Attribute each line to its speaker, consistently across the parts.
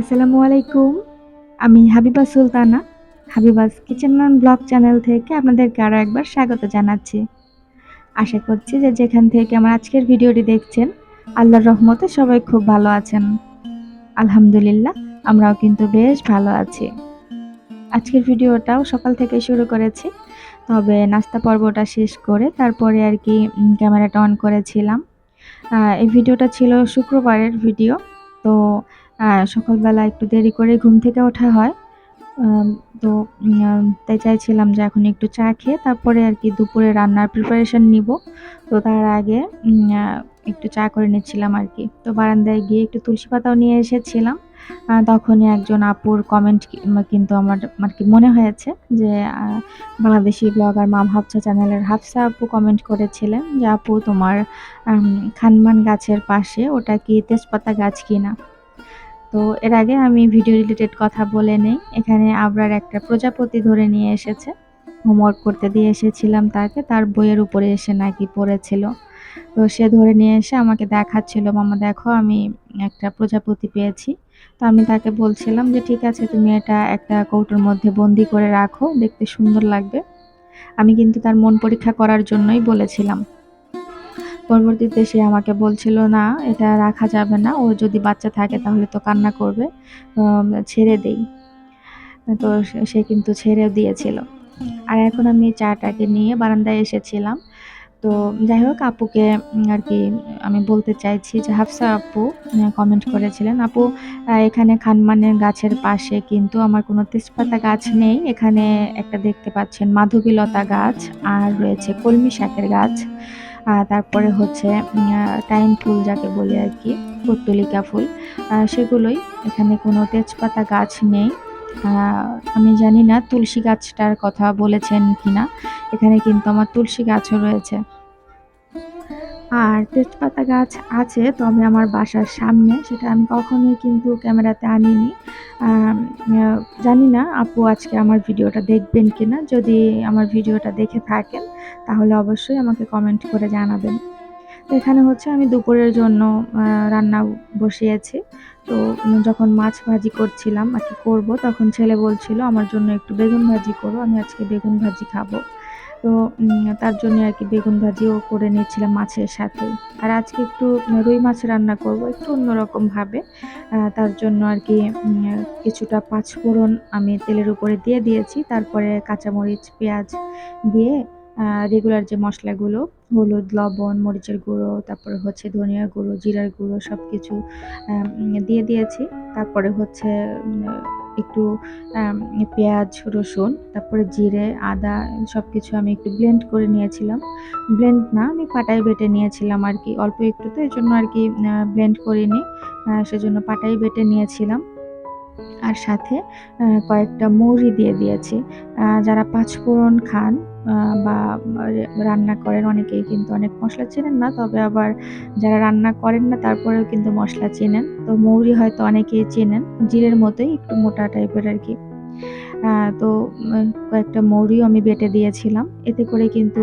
Speaker 1: আসসালামু আলাইকুম। আমি Habiba Sultana, Habiba's kitchen man blog channel থেকে আপনাদেরকে আরও একবার স্বাগত জানাচ্ছি। আশা করছি যে যেখান থেকে আমার আজকের ভিডিওটি দেখছেন, আল্লাহর রহমতে সবাই খুব ভালো আছেন। আলহামদুলিল্লাহ, আমরাও কিন্তু বেশ ভালো আছি। আজকের ভিডিওটাও সকাল থেকে শুরু করেছি, তবে নাস্তা পর্বটা শেষ করে তারপরে আর কি ক্যামেরাটা অন করেছিলাম। এই ভিডিওটা ছিল শুক্রবারের ভিডিও, তো সকালবেলা একটু দেরি করে ঘুম থেকে ওঠা হয়। তো তাই চাইছিলাম যে এখন একটু চা খেয়ে তারপরে আর কি দুপুরে রান্নার প্রিপারেশন নিব। তো তার আগে একটু চা করে নিচ্ছিলাম আর কি। তো বারান্দায় গিয়ে একটু তুলসী পাতাও নিয়ে এসেছিলাম। তখনই একজন আপুর কমেন্ট কিন্তু আমার আর কি মনে হয়েছে যে বাংলাদেশি ব্লগার মাম হাফসা চ্যানেলের হাফসা আপু কমেন্ট করেছিলেন যে, আপু, তোমার খানমান গাছের পাশে ওটা কি তেজপাতা গাছ কিনা? তো এর আগে আমি ভিডিও রিলেটেড কথা বলে নেই। এখানে আবরার একটা প্রজাপতি ধরে নিয়ে এসেছে। হোমওয়ার্ক করতে দিয়ে এসেছিলাম তাকে, তার বইয়ের উপরে এসে নাকি পড়েছিল। তো সে ধরে নিয়ে এসে আমাকে দেখাচ্ছিল, মামা, দেখো আমি একটা প্রজাপতি পেয়েছি। তো আমি তাকে বলছিলাম যে, ঠিক আছে, তুমি এটা একটা কৌটোর মধ্যে বন্দি করে রাখো, দেখতে সুন্দর লাগবে। আমি কিন্তু তার মন পরীক্ষা করার জন্যই বলেছিলাম। পরবর্তীতে সে আমাকে বলছিল না এটা রাখা যাবে না ও যদি বাচ্চা থাকে তাহলে তো কান্না করবে ছেড়ে দেই। তো সে কিন্তু ছেড়েও দিয়েছিল। আর এখন আমি চাটাকে নিয়ে বারান্দায় এসেছিলাম। তো যাই হোক আপুকে আর কি আমি বলতে চাইছি যে হাফসা আপু কমেন্ট করেছিলেন আপু এখানে খানমানের গাছের পাশে কিন্তু আমার কোনো তেজপাতা গাছ নেই। এখানে একটা দেখতে পাচ্ছেন মাধবীলতা গাছ আর রয়েছে কলমি শাকের গাছ। তারপরে হচ্ছে টাইম ফুল যাকে বলি আর কি, পত্তলিকা ফুল সেগুলোই। এখানে কোনো তেজপাতা গাছ নেই। আমি জানি না তুলসী গাছটার কথা বলেছেন কিনা। এখানে কিন্তু আমার তুলসী গাছও রয়েছে। আর তেজপাতা গাছ আছে, তবে আমার বাসার সামনে, সেটা আমি কখনোই কিন্তু ক্যামেরাতে আনিনি। জানি না, আপু আজকে আমার ভিডিওটা দেখবেন কি না যদি আমার ভিডিওটা দেখে থাকেন, তাহলে অবশ্যই আমাকে কমেন্ট করে জানাবেন। তো এখানে হচ্ছে আমি দুপুরের জন্য রান্না বসিয়েছি। তো যখন মাছ ভাজি করছিলাম আর কি করব, তখন ছেলে বলছিল, আমার জন্য একটু বেগুন ভাজি করো, আমি আজকে বেগুন ভাজি খাব। তো তার জন্য আর কি বেগুন ভাজিও করে নিয়েছিলাম মাছের সাথে। আর আজকে একটু রুই মাছ রান্না করব, একটু অন্যরকমভাবে তার জন্য আর কি কিছুটা পাঁচফোড়ন আমি তেলের উপরে দিয়ে দিয়েছি। তারপরে কাঁচামরিচ, পেঁয়াজ দিয়ে রেগুলার যে মশলাগুলো, হলুদ, লবণ, মরিচের গুঁড়ো, তারপরে হচ্ছে ধনিয়া গুঁড়ো, জিরার গুঁড়ো সব কিছু দিয়ে দিয়েছি। তারপরে হচ্ছে একটু পেঁয়াজ, রসুন, তারপরে জিরে, আদা সব কিছু আমি একটু ব্লেন্ড করে নিয়েছিলাম। ব্লেন্ড না, আমি পাটাই বেটে নিয়েছিলাম আর কি, অল্প একটু তো এই জন্য আর কি ব্লেন্ড করিনি সেজন্য পাটাই বেটে নিয়েছিলাম। আর সাথে কয়েকটা মৌরি দিয়ে দিয়েছি। যারা পাঁচফোড়ন খান বা রান্না করেন, অনেকেই কিন্তু অনেক মশলা চেনেন না, তবে আবার যারা রান্না করেন না, তারপরেও কিন্তু মশলা চেনেন। তো মৌরি হয়তো অনেকেই চেনেন, জিরের মতোই একটু মোটা টাইপের আর কি। তো কয়েকটা মৌরিও আমি বেটে দিয়েছিলাম। এতে করে কিন্তু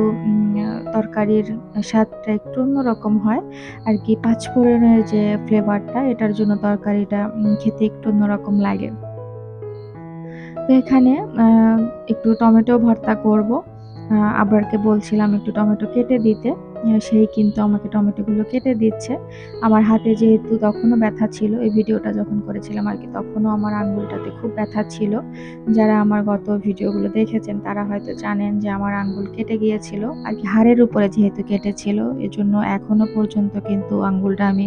Speaker 1: তরকারির স্বাদটা একটু অন্যরকম হয়। আর কি পাঁচফোড়নের যে ফ্লেভারটা, এটার জন্য তরকারিটা খেতে একটু অন্যরকম লাগে। তো এখানে একটু টমেটো ভর্তা করব। আবরারকে বলছিলাম একটু টমেটো কেটে দিতে। সেই কিন্তু আমাকে টমেটোগুলো কেটে দিচ্ছে। আমার হাতে যেহেতু তখনও ব্যথা ছিল, এই ভিডিওটা যখন করেছিলাম আর কি, তখনও আমার আঙ্গুলটাতে খুব ব্যথা ছিল। যারা আমার গত ভিডিওগুলো দেখেছেন, তারা হয়তো জানেন যে আমার আঙ্গুল কেটে গিয়েছিল। আর কি, হাড়ের উপরে যেহেতু কেটেছিল, এজন্য এখনও পর্যন্ত কিন্তু আঙ্গুলটা আমি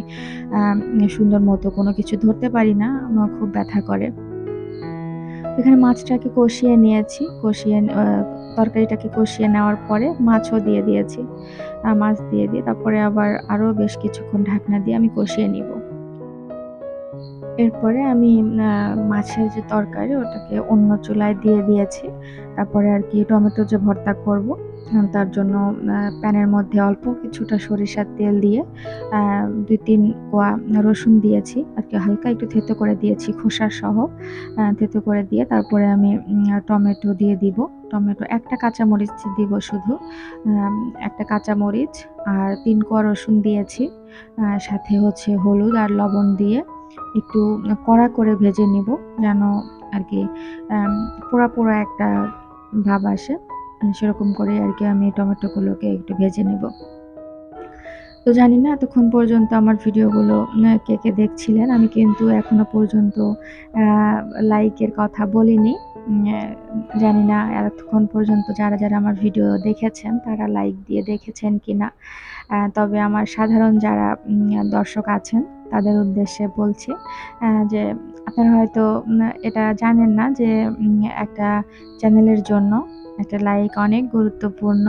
Speaker 1: সুন্দর মতো কোনো কিছু ধরতে পারি না। আমার খুব ব্যথা করে। এখানে মাছটাকে কষিয়ে নিয়েছি। কষিয়ে তরকারিটাকে কষিয়ে নেওয়ার পরে মাছও দিয়ে দিয়েছি। মাছ দিয়ে দিয়ে তারপরে আবার আরও বেশ কিছুক্ষণ ঢাকনা দিয়ে আমি কষিয়ে নিব। এরপরে আমি মাছের যে তরকারি ওটাকে অন্য চুলায় দিয়ে দিয়েছি। তারপরে আর কি টমেটো যে ভর্তা করব তার জন্য প্যানের মধ্যে অল্প কিছুটা সরিষার তেল দিয়ে দুই তিন কোয়া রসুন দিয়েছি আর কি হালকা একটু থেতো করে দিয়েছি, খোসা সহ থেতো করে দিয়ে তারপরে আমি টমেটো দিয়ে দিব। টমেটো একটা কাঁচামরিচ দিব শুধু একটা কাঁচামরিচ আর তিন কোয়া রসুন দিয়েছি সাথে হচ্ছে হলুদ আর লবণ দিয়ে একটু কড়া করে ভেজে নিব, যেন আর কি পোড়া পোড়া একটা ভাব আসে। সেরকম করে আর কি আমি টমেটোগুলোকে একটু ভেজে নেব। তো জানি না এতক্ষণ পর্যন্ত আমার ভিডিওগুলো কে কে দেখছিলেন, আমি কিন্তু এখনও পর্যন্ত লাইকের কথা বলিনি। জানি না এতক্ষণ পর্যন্ত যারা যারা আমার ভিডিও দেখেছেন, তারা লাইক দিয়ে দেখেছেন কি না তবে আমার সাধারণ যারা দর্শক আছেন, তাদের উদ্দেশ্যে বলছি যে আপনারা হয়তো এটা জানেন না যে একটা চ্যানেলের জন্য একটা লাইক অনেক গুরুত্বপূর্ণ।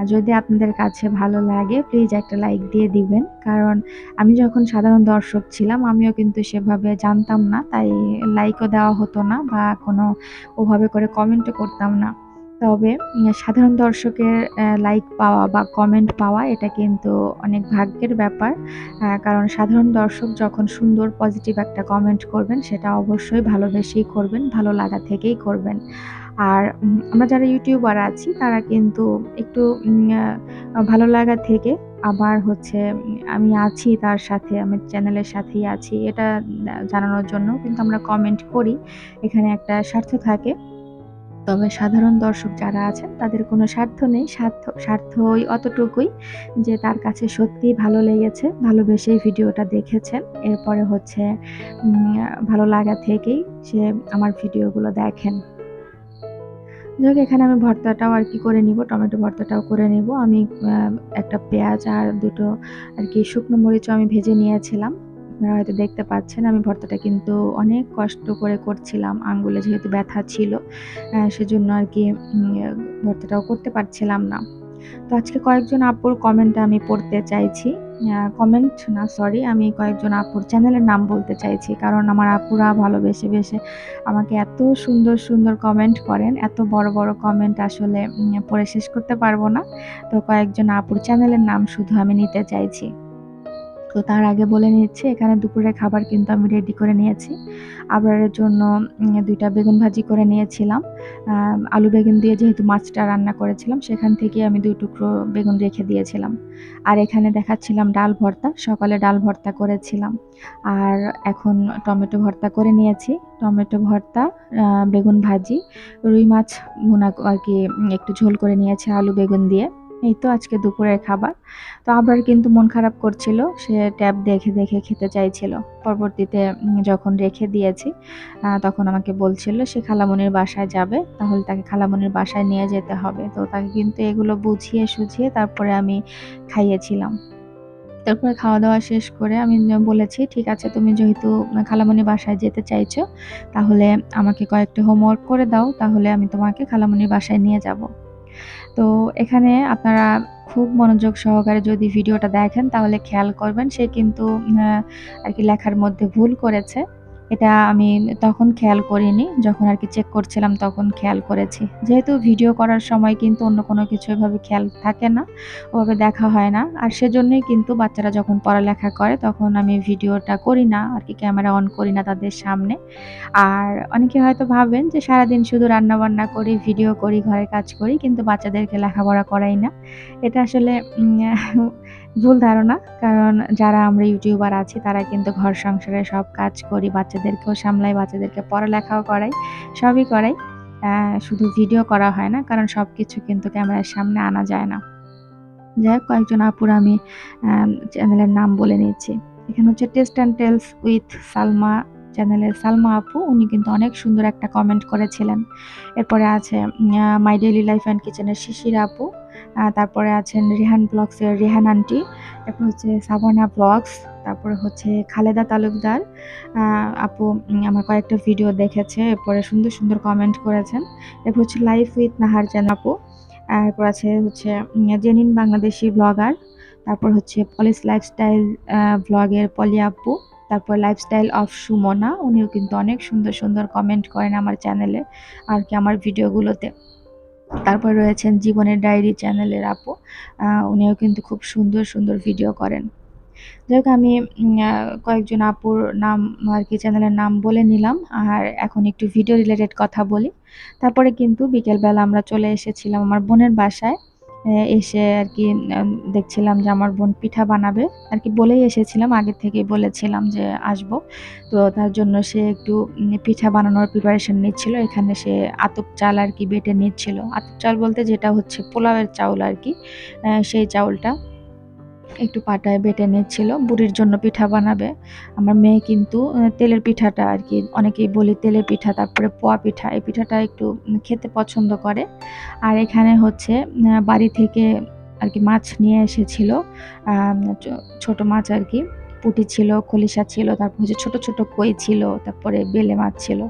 Speaker 1: আর যদি আপনাদের কাছে ভালো লাগে প্লিজ একটা লাইক দিয়ে দিবেন। কারণ আমি যখন সাধারণ দর্শক ছিলাম, আমিও কিন্তু সেভাবে জানতাম না, তাই লাইকও দেওয়া হতো না বা কোনো ওভাবে করে কমেন্টও করতাম না। তবে সাধারণ দর্শকের লাইক পাওয়া বা কমেন্ট পাওয়া, এটা কিন্তু অনেক ভাগ্যের ব্যাপার। কারণ সাধারণ দর্শক যখন সুন্দর পজিটিভ একটা কমেন্ট করবেন, সেটা অবশ্যই ভালোবেসেই করবেন, ভালো লাগা থেকেই করবেন। আর আমরা যারা ইউটিউবার আছি, তারা কিন্তু একটু ভালো লাগা থেকে আবার হচ্ছে আমি আছি তার সাথে, আমি চ্যানেলের সাথেই আছি, এটা জানানোর জন্য। কিন্তু আমরা কমেন্ট করি, এখানে একটা স্বার্থ থাকে। তবে সাধারণ দর্শক যারা আছেন, তাদের কোনো স্বার্থ নেই। স্বার্থ স্বার্থ ওই অতটুকুই যে তার কাছে সত্যিই ভালো লেগেছে, ভালোবেসেই ভিডিওটা দেখেছেন। এরপরে হচ্ছে ভালো লাগা থেকেই সে আমার ভিডিওগুলো দেখেন। যাক, এখানে আমি ভর্তাটাও আর কি করে নিব, টমেটো ভর্তাটাও করে নেব। আমি একটা পেঁয়াজ আর দুটো আর কি শুকনো মরিচও আমি ভেজে নিয়েছিলাম। আপনারা হয়তো দেখতে পাচ্ছেন, আমি ভর্তাটা কিন্তু অনেক কষ্ট করে করছিলাম, আঙ্গুলে যেহেতু ব্যথা ছিল সেজন্য আর কি ভর্তাটাও করতে পারছিলাম না। তো আজকে কয়েকজন আপুর কমেন্ট আমি পড়তে চাইছি। কমেন্ট না সরি আমি কয়েকজন আপুর চ্যানেলের নাম বলতে চাইছি, কারণ আমার আপুরা ভালোবেসে বেসে আমাকে এত সুন্দর সুন্দর কমেন্ট করেন, এত বড় বড় কমেন্ট আসলে পড়ে শেষ করতে পারব না। তো কয়েকজন আপুর চ্যানেলের নাম শুধু আমি নিতে চাইছি। তো তার আগে বলে নিচ্ছি, এখানে দুপুরের খাবার কিন্তু আমি রেডি করে নিয়েছি। আবরারের জন্য দুইটা বেগুন ভাজি করে নিয়েছিলাম। আলু বেগুন দিয়ে যেহেতু মাছটা রান্না করেছিলাম, সেখান থেকে আমি দুই টুকরো বেগুন রেখে দিয়েছিলাম। আর এখানে দেখাচ্ছিলাম ডাল ভর্তা, সকালে ডাল ভর্তা করেছিলাম। আর এখন টমেটো ভর্তা করে নিয়েছি। টমেটো ভর্তা বেগুন ভাজি, রুই মাছ ভুনা, আর কি, একটু ঝোল করে নিয়েছি আলু বেগুন দিয়ে। এই তো আজকে দুপুরের খাবার। তো আবার কিন্তু মন খারাপ করছিল, সে ট্যাব দেখে দেখে খেতে চাইছিল। পরবর্তীতে যখন রেখে দিয়েছি তখন আমাকে বলছিল, সে খালামনির বাসায় যাবে, তাহলে তাকে খালামনির বাসায় নিয়ে যেতে হবে। তো তাকে কিন্তু এগুলো বুঝিয়ে সুঝিয়ে তারপরে আমি খাইয়েছিলাম। তারপরে খাওয়া দাওয়া শেষ করে আমি বলেছি, ঠিক আছে, তুমি যেহেতু খালামণি বাসায় যেতে চাইছো, তাহলে আমাকে কয়েকটা হোমওয়ার্ক করে দাও, তাহলে আমি তোমাকে খালামণির বাসায় নিয়ে যাব। তো এখানে আপনারা খুব মনোযোগ সহকারে যদি ভিডিওটা দেখেন, তাহলে খেয়াল করবেন সে কিন্তু আর কি লেখার মধ্যে ভুল করেছে। এটা আমি তখন খেয়াল করিনি, যখন আর কি চেক করছিলাম তখন খেয়াল করেছি। যেহেতু ভিডিও করার সময় কিন্তু অন্য কোনো কিছু এভাবে খেয়াল থাকে না, ওভাবে দেখা হয় না। আর সেজন্যই কিন্তু বাচ্চারা যখন পড়ালেখা করে তখন আমি ভিডিওটা করি না, আর কি ক্যামেরা অন করি না তাদের সামনে। আর অনেকে হয়তো ভাবেন যে সারাদিন শুধু রান্না বান্না করি ভিডিও করি, ঘরের কাজ করি, কিন্তু বাচ্চাদেরকে লেখাপড়া করাই না। এটা আসলে ভুল ধারণা, কারণ যারা আমরা ইউটিউবার আছি, তারা কিন্তু ঘর সংসারে সব কাজ করি, বাচ্চাদেরকেও সামলাই, বাচ্চাদেরকে পড়ালেখাও করাই, সবই করাই। শুধু ভিডিও করা হয় না, কারণ সব কিছু কিন্তু ক্যামেরার সামনে আনা যায় না। যাই হোক, কয়েকজন আপুর আমি চ্যানেলের নাম বলে নিচ্ছি এখানে হচ্ছে taste and tales with Salma চ্যানেলের সালমা আপু, উনি কিন্তু অনেক সুন্দর একটা কমেন্ট করেছিলেন। এরপরে আছে মাই ডেইলি লাইফ অ্যান্ড কিচেনের শিশির আপু তারপরে আছেন রেহান ব্লগসের রেহান আন্টি, তারপর হচ্ছে সাবানা ব্লগস, তারপরে হচ্ছে খালেদা তালুকদার আপু আমার কয়েকটা ভিডিও দেখেছে, এরপরে সুন্দর সুন্দর কমেন্ট করেছেন। এরপর হচ্ছে লাইফ উইথ নাহার জান আপু, এরপর আছে হচ্ছে জেনিন বাংলাদেশি ব্লগার তারপর হচ্ছে পলিস লাইফস্টাইল ব্লগের পলি আপু তারপর লাইফস্টাইল অফ সুমনা, উনিও কিন্তু অনেক সুন্দর সুন্দর কমেন্ট করেন আমার চ্যানেলে আর কি আমার ভিডিওগুলোতে তারপর রয়েছেন জীবনের ডায়েরি চ্যানেলের আপু উনিও কিন্তু খুব সুন্দর সুন্দর ভিডিও করেন। যাই আমি কয়েকজন আপুর নাম আর কি চ্যানেলের নাম বলে নিলাম, আর এখন একটু ভিডিও রিলেটেড কথা বলি। তারপরে কিন্তু বিকেলবেলা আমরা চলে এসেছিলাম আমার বোনের বাসায়। এসে আর কি দেখছিলাম যে আমার বোন পিঠা বানাবে। আর কি বলেই এসেছিলাম, আগে থেকেই বলেছিলাম যে আসব তো তার জন্য সে একটু পিঠা বানানোর প্রিপারেশন নিচ্ছিল। এখানে সে আতপ চাল আর কি বেটে নিচ্ছিল। আতপ চাল বলতে যেটা হচ্ছে পোলাওয়ের চাউল আর কি। সেই চাউলটা একটু পাটায় বেটে নিচ্ছিল। বুড়ির জন্য পিঠা বানাবে। আমার মেয়ে কিন্তু তেলের পিঠাটা আর কি অনেকেই বলি তেলের পিঠা, তারপরে পোয়া পিঠা। এই পিঠাটা একটু খেতে পছন্দ করে। আর এখানে হচ্ছে বাড়ি থেকে আর কি মাছ নিয়ে এসেছিল। ছোট মাছ আর কি। পুঁটি ছিল, খলিশা ছিল, তারপর হচ্ছে ছোট, ছোট কই ছিল, তারপরে বেলে মাছ ছিল।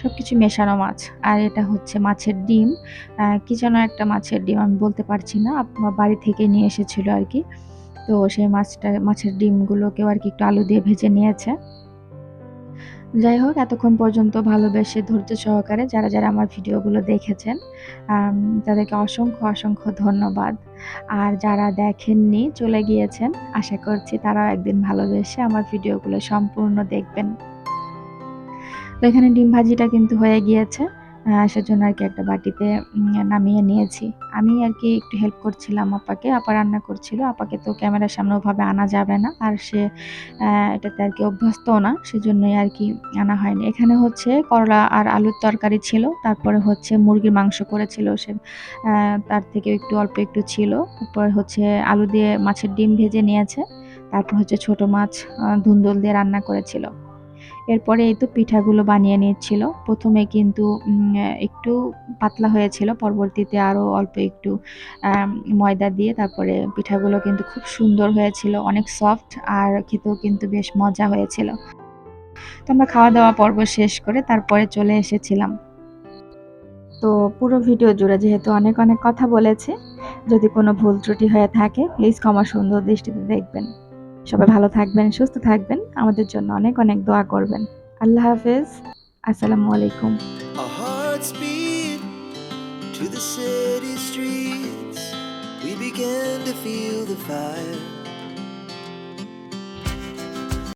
Speaker 1: সব কিছু মেশানো মাছ। আর এটা হচ্ছে মাছের ডিম। কি যেন একটা মাছের ডিম আমি বলতে পারছি না। বাড়ি থেকে নিয়ে এসেছিল আর কি। তো সেই মাছটা মাছের ডিমগুলোকেও আর কি একটু আলু দিয়ে ভেজে নিয়েছে। যাই হোক এতক্ষণ পর্যন্ত ভালোবেসে ধৈর্য সহকারে যারা, যারা আমার ভিডিওগুলো দেখেছেন তাদেরকে অসংখ্য, অসংখ্য ধন্যবাদ। আর যারা দেখেননি চলে গিয়েছেন, আশা করছি তারাও একদিন ভালোবেসে আমার ভিডিওগুলো সম্পূর্ণ দেখবেন। তো এখানে ডিম ভাজিটা কিন্তু হয়ে গিয়েছে। আ আর কি একটা বাটিতে নামিয়ে নিয়েছি। আমি আর কি একটু হেল্প করছিলাম আপাকে। আপা রান্না করছিল। আপাকে তো ক্যামেরার সামনে ওভাবে আনা যাবে না। আর সে এটাতে আর কি অভ্যস্ত না। সেজন্যই আর কি আনা হয়নি। এখানে হচ্ছে করলা আর আলুর তরকারি ছিল। তারপরে হচ্ছে মুরগির মাংস করেছিল সে। তার থেকেও একটু অল্প একটু ছিল। তারপর হচ্ছে আলু দিয়ে মাছের ডিম ভেজে নিয়েছে। তারপর হচ্ছে ছোট মাছ ধুন্দুল দিয়ে রান্না করেছিল। এরপরে এই তো পিঠাগুলো বানিয়ে নিচ্ছিল। প্রথমে কিন্তু একটু পাতলা হয়েছিল। পরবর্তীতে আরও অল্প একটু ময়দা দিয়ে তারপরে পিঠাগুলো কিন্তু খুব সুন্দর হয়েছিল। অনেক সফট আর খেতেও কিন্তু বেশ মজা হয়েছিল। তো আমরা খাওয়া-দাওয়া পর্ব শেষ করে তারপরে চলে এসেছিলাম। তো পুরো ভিডিও জুড়ে যেহেতু অনেক, অনেক কথা বলেছে যদি কোনো ভুল ত্রুটি হয়ে থাকে প্লিজ ক্ষমা সুন্দর দৃষ্টিতে দেখবেন। সবাই ভালো থাকবেন, সুস্থ থাকবেন। আমাদের জন্য অনেক, অনেক দোয়া করবেন। আল্লাহ হাফেজ। আসসালামু আলাইকুম।
Speaker 2: To the city streets. We began to feel the fire.